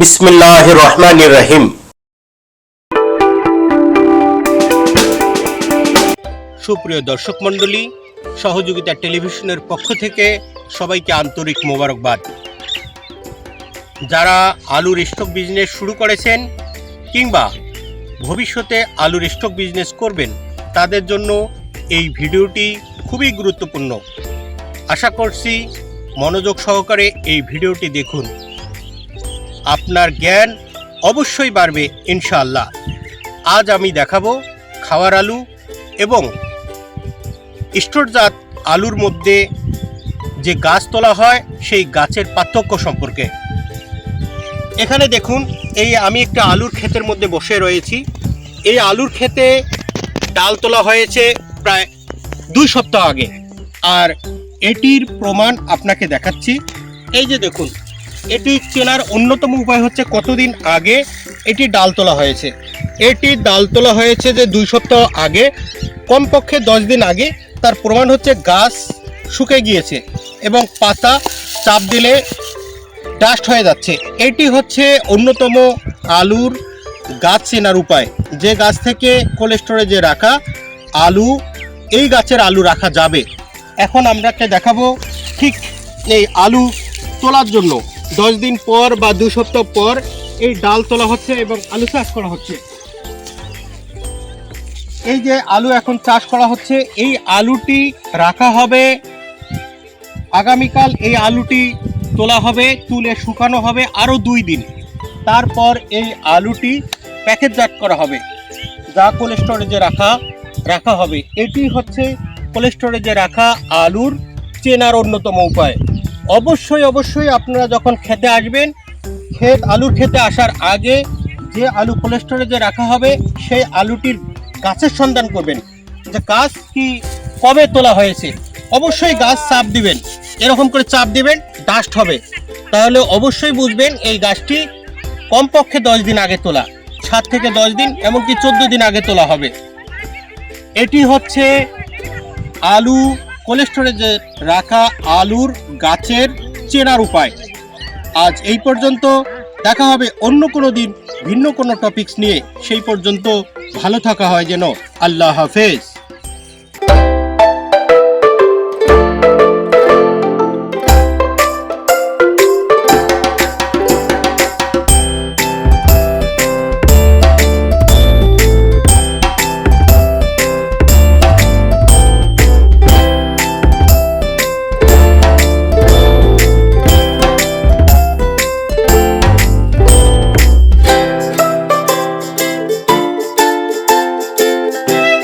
বিসমিল্লাহ রহমান রহিম। সুপ্রিয় দর্শক মণ্ডলী, সহযোগিতা টেলিভিশনের পক্ষ থেকে সবাইকে আন্তরিক মোবারকবাদ। যারা আলুর স্টক বিজনেস শুরু করেছেন কিংবা ভবিষ্যতে আলুর স্টক বিজনেস করবেন, তাদের জন্য এই ভিডিওটি খুবই গুরুত্বপূর্ণ। আশা করছি মনোযোগ সহকারে এই ভিডিওটি দেখুন। আপনার জ্ঞান অবশ্যই বাড়বে, ইনশাআল্লাহ। আজ আমি দেখাবো খাওয়ার আলু এবং স্টোরজাত আলুর মধ্যে যে গাছ তোলা হয়, সেই গাছের পার্থক্য সম্পর্কে। এখানে দেখুন, এই আমি একটা আলুর ক্ষেতের মধ্যে বসে রয়েছি। এই আলুর ক্ষেতে ডাল তোলা হয়েছে প্রায় দুই সপ্তাহ আগে। আর এটির প্রমাণ আপনাকে দেখাচ্ছি। এই যে দেখুন এটি চেনার অন্যতম উপায় হচ্ছে কতদিন আগে এটি ডাল তোলা হয়েছে। এটি ডাল তোলা হয়েছে যে দুই সপ্তাহ আগে, কমপক্ষে দশ দিন আগে। তার প্রমাণ হচ্ছে গাছ শুকে গিয়েছে এবং পাতা চাপ দিলে ডাস্ট হয়ে যাচ্ছে। এটি হচ্ছে অন্যতম আলুর গাছ চেনার উপায়। যে গাছ থেকে কোল্ড স্টোরেজে রাখা আলু, এই গাছের আলু রাখা যাবে। এখন আমরাকে দেখাবো ঠিক এই আলু তোলার জন্য। দশ দিন পর বা দু সপ্তাহ পর এই ডাল তোলা হচ্ছে এবং আলু চাষ করা হচ্ছে। এই যে আলু এখন চাষ করা হচ্ছে, এই আলুটি রাখা হবে। আগামীকাল এই আলুটি তোলা হবে, তুলে শুকানো হবে আরও দুই দিন। তারপর এই আলুটি প্যাকেটজাত করা হবে। যা কোল্ড স্টোরেজে রাখা রাখা হবে। এটি হচ্ছে কোল্ড স্টোরেজে রাখা আলুর চেনার অন্যতম উপায়। অবশ্যই অবশ্যই আপনারা যখন খেতে আসবেন, ক্ষেত আলুর খেতে আসার আগে যে আলু কোল্ড স্টোরেজে রাখা হবে, সেই আলুটির গাছের সন্ধান করবেন। যে গাছ কি, কবে তোলা হয়েছে? অবশ্যই গাছ চাপ দিবেন। এরকম করে চাপ দিবেন ডাস্ট হবে। তাহলে অবশ্যই বুঝবেন এই গাছটি কমপক্ষে দশ দিন আগে তোলা, সাত থেকে দশ দিন, এমনকি চোদ্দ দিন আগে তোলা হবে। এটি হচ্ছে আলু কোল্ড স্টোরেজে রাখা আলুর গাছের চেনার উপায়। আজ এই পর্যন্ত দেখা হবে অন্য কোনো দিন ভিন্ন কোনো টপিকস নিয়ে। সেই পর্যন্ত ভালো থাকা হয় যেন। আল্লাহ হাফেজ।